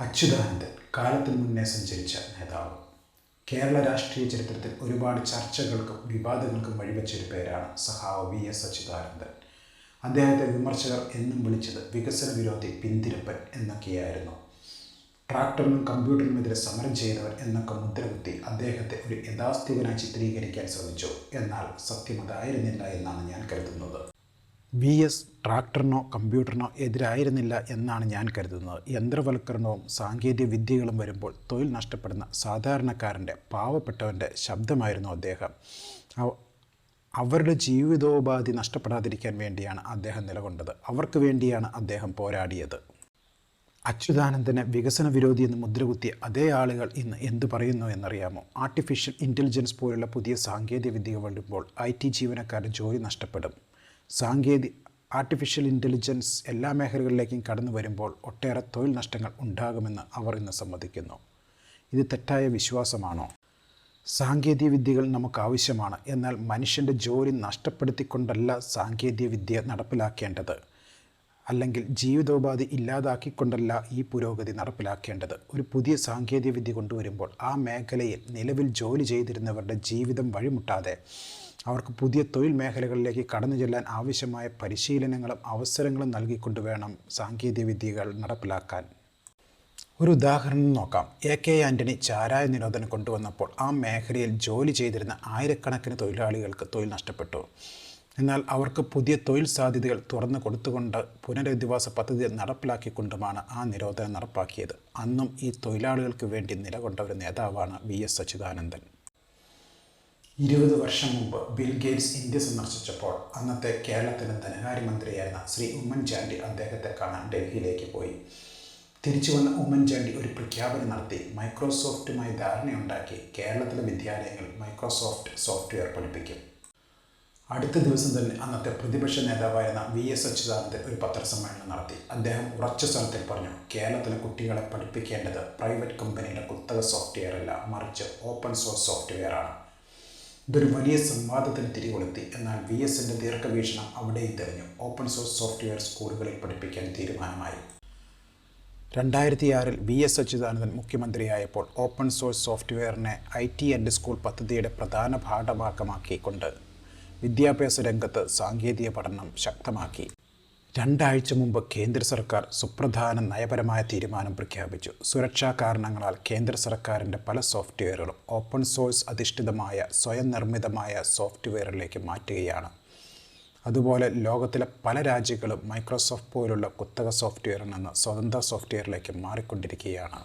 അച്യുതാനന്ദൻ കാലത്തിന് മുന്നേ സഞ്ചരിച്ച നേതാവ്. കേരള രാഷ്ട്രീയ ചരിത്രത്തിൽ ഒരുപാട് ചർച്ചകൾക്കും വിവാദങ്ങൾക്കും വഴിവെച്ചൊരു പേരാണ് സഹാവ് വി എസ് അച്യുതാനന്ദൻ. അദ്ദേഹത്തെ വിമർശകർ എന്നും വിളിച്ചത് വികസന വിരോധി പിന്തിരിപ്പൻ എന്നൊക്കെയായിരുന്നു. ട്രാക്ടറിനും കമ്പ്യൂട്ടറിനുമെതിരെ സമരം ചെയ്തവർ എന്നൊക്കെ മുദ്രകുത്തി അദ്ദേഹത്തെ ഒരു യഥാസ്ഥിതനായി ചിത്രീകരിക്കാൻ ശ്രമിച്ചു. എന്നാൽ സത്യം അതായിരുന്നില്ല എന്നാണ് ഞാൻ കരുതുന്നത്. വി എസ് ട്രാക്ടറിനോ കമ്പ്യൂട്ടറിനോ എതിരായിരുന്നില്ല എന്നാണ് ഞാൻ കരുതുന്നത്. യന്ത്രവൽക്കരണവും സാങ്കേതിക വിദ്യകളും വരുമ്പോൾ തൊഴിൽ നഷ്ടപ്പെടുന്ന സാധാരണക്കാരന്റെ പാവപ്പെട്ടവന്റെ ശബ്ദമായിരുന്നു അദ്ദേഹം. അവ- അവരുടെ ജീവിതോപാധി നഷ്ടപ്പെടാതിരിക്കാൻ വേണ്ടിയാണ് അദ്ദേഹം നിലകൊണ്ടത്. അവർക്ക് വേണ്ടിയാണ് അദ്ദേഹം പോരാടിയത്. അച്യുതാനന്ദനെ വികസന വിരോധി എന്ന് മുദ്രകുത്തിയ അതേ ആളുകൾ ഇന്ന് എന്ത് പറയുന്നു എന്നറിയാമോ? ആർട്ടിഫിഷ്യൽ ഇന്റലിജൻസ് പോലുള്ള പുതിയ സാങ്കേതിക വിദ്യകൾ വരുമ്പോൾ ഐ ടി ജീവനക്കാരുടെ ജോലി നഷ്ടപ്പെടും. സാങ്കേതിക ആർട്ടിഫിഷ്യൽ ഇന്റലിജൻസ് എല്ലാ മേഖലകളിലേക്കും കടന്നു വരുമ്പോൾ ഒട്ടേറെ തൊഴിൽ നഷ്ടങ്ങൾ ഉണ്ടാകുമെന്ന് അവർ ഇന്ന് സമ്മതിക്കുന്നു. ഇത് തെറ്റായ വിശ്വാസമാണോ? സാങ്കേതിക വിദ്യകൾ നമുക്ക് ആവശ്യമാണ്. എന്നാൽ മനുഷ്യന്റെ ജോലി നഷ്ടപ്പെടുത്തിക്കൊണ്ടല്ല സാങ്കേതിക വിദ്യ നടപ്പിലാക്കേണ്ടത്. അല്ലെങ്കിൽ ജീവിതോപാധി ഇല്ലാതാക്കിക്കൊണ്ടല്ല ഈ പുരോഗതി നടപ്പിലാക്കേണ്ടത്. ഒരു പുതിയ സാങ്കേതിക വിദ്യ കൊണ്ടുവരുമ്പോൾ ആ മേഖലയിൽ നിലവിൽ ജോലി ചെയ്തിരുന്നവരുടെ ജീവിതം വഴിമുട്ടാതെ അവർക്ക് പുതിയ തൊഴിൽ മേഖലകളിലേക്ക് കടന്നു ചെല്ലാൻ ആവശ്യമായ പരിശീലനങ്ങളും അവസരങ്ങളും നൽകിക്കൊണ്ട് വേണം സാങ്കേതികവിദ്യകൾ നടപ്പിലാക്കാൻ. ഒരു ഉദാഹരണം നോക്കാം. എ കെ ആന്റണി ചാരായ നിരോധനം കൊണ്ടുവന്നപ്പോൾ ആ മേഖലയിൽ ജോലി ചെയ്തിരുന്ന ആയിരക്കണക്കിന് തൊഴിലാളികൾക്ക് തൊഴിൽ നഷ്ടപ്പെട്ടു. എന്നാൽ അവർക്ക് പുതിയ തൊഴിൽ സാധ്യതകൾ തുറന്നു കൊടുത്തുകൊണ്ട് പുനരധിവാസ പദ്ധതി നടപ്പിലാക്കിക്കൊണ്ടുമാണ് ആ നിരോധനം നടപ്പാക്കിയത്. അന്നും ഈ തൊഴിലാളികൾക്ക് വേണ്ടി നിലകൊണ്ട ഒരു നേതാവാണ് വി എസ് അച്യുതാനന്ദൻ ഇരുപത് വർഷം മുമ്പ് ബിൽ ഗേറ്റ്സ് ഇന്ത്യ സന്ദർശിച്ചപ്പോൾ അന്നത്തെ കേരളത്തിലെ ധനകാര്യമന്ത്രിയായിരുന്ന ശ്രീ ഉമ്മൻചാണ്ടി അദ്ദേഹത്തെ കാണാൻ ഡൽഹിയിലേക്ക് പോയി. തിരിച്ചു വന്ന ഉമ്മൻചാണ്ടി ഒരു പ്രഖ്യാപനം നടത്തി മൈക്രോസോഫ്റ്റുമായി ധാരണയുണ്ടാക്കി കേരളത്തിലെ വിദ്യാലയങ്ങൾ മൈക്രോസോഫ്റ്റ് സോഫ്റ്റ്വെയർ പഠിപ്പിക്കും. അടുത്ത ദിവസം തന്നെ അന്നത്തെ പ്രതിപക്ഷ നേതാവായിരുന്ന വി എസ് അച്യുതാനന്ദൻ ഒരു പത്രസമ്മേളനം നടത്തി. അദ്ദേഹം ഉറച്ച സ്വരത്തിൽ പറഞ്ഞു കേരളത്തിലെ കുട്ടികളെ പഠിപ്പിക്കേണ്ടത് പ്രൈവറ്റ് കമ്പനിയുടെ കുത്തക സോഫ്റ്റ്വെയർ അല്ല മറിച്ച് ഓപ്പൺ സോഴ്സ് സോഫ്റ്റ്വെയർ ആണ് ഇതൊരു വലിയ സംവാദത്തിന് തിരികൊളുത്തി. എന്നാൽ വി എസിന്റെ ദീർഘവീക്ഷണം അവിടെയും തെളിഞ്ഞു. ഓപ്പൺ സോഴ്സ് സോഫ്റ്റ്വെയർ സ്കൂളുകളിൽ പഠിപ്പിക്കാൻ തീരുമാനമായി. രണ്ടായിരത്തി ആറിൽ വി എസ് അച്യുതാനന്ദൻ മുഖ്യമന്ത്രിയായപ്പോൾ ഓപ്പൺ സോഴ്സ് സോഫ്റ്റ്വെയറിനെ ഐ ടി ആൻഡ് സ്കൂൾ പദ്ധതിയുടെ പ്രധാന പാഠഭാഗമാക്കിക്കൊണ്ട് വിദ്യാഭ്യാസ രംഗത്ത് സാങ്കേതിക പഠനം ശക്തമാക്കി. രണ്ടാഴ്ച മുമ്പ് കേന്ദ്ര സർക്കാർ സുപ്രധാന നയപരമായ തീരുമാനം പ്രഖ്യാപിച്ചു. സുരക്ഷാ കാരണങ്ങളാൽ കേന്ദ്ര സർക്കാരിന്റെ പല സോഫ്റ്റ്വെയറുകളും ഓപ്പൺ സോഴ്സ് അധിഷ്ഠിതമായ സ്വയം നിർമ്മിതമായ സോഫ്റ്റ്വെയറിലേക്ക് മാറ്റുകയാണ്. അതുപോലെ ലോകത്തിലെ പല രാജ്യങ്ങളും മൈക്രോസോഫ്റ്റ് പോലുള്ള കുത്തക സോഫ്റ്റ്വെയറിൽ നിന്ന് സ്വതന്ത്ര സോഫ്റ്റ്വെയറിലേക്ക് മാറിക്കൊണ്ടിരിക്കുകയാണ്.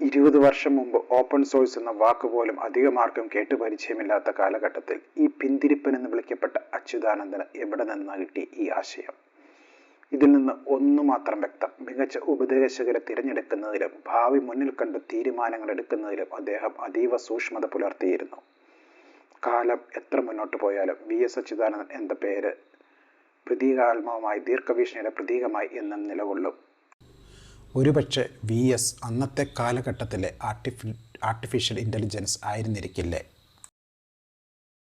ഇരുപത് വർഷം മുമ്പ് ഓപ്പൺ സോഴ്സ് എന്ന വാക്കുപോലും അധികമാർക്കും കേട്ടു പരിചയമില്ലാത്ത കാലഘട്ടത്തിൽ ഈ പിന്തിരിപ്പൻ എന്ന് വിളിക്കപ്പെട്ട അച്യുതാനന്ദന് എവിടെ നിന്നാണ് കിട്ടി ഈ ആശയം? ഇതിൽ നിന്ന് ഒന്നു മാത്രം വ്യക്തം. മികച്ച ഉപദേശകരെ തിരഞ്ഞെടുക്കുന്നതിലും ഭാവി മുന്നിൽ കണ്ട് തീരുമാനങ്ങൾ എടുക്കുന്നതിലും അദ്ദേഹം അതീവ സൂക്ഷ്മത പുലർത്തിയിരുന്നു. കാലം എത്ര മുന്നോട്ട് പോയാലും വി എസ് അച്യുതാനന്ദൻ എന്ന പേര് പ്രതീകാത്മകമായി ദീർഘവീക്ഷണയുടെ പ്രതീകമായി എന്നും നിലകൊള്ളും. ഒരുപക്ഷെ വി എസ് അന്നത്തെ കാലഘട്ടത്തിലെ ആർട്ടിഫി ആർട്ടിഫിഷ്യൽ ഇന്റലിജൻസ് ആയിരുന്നിരിക്കില്ലേ?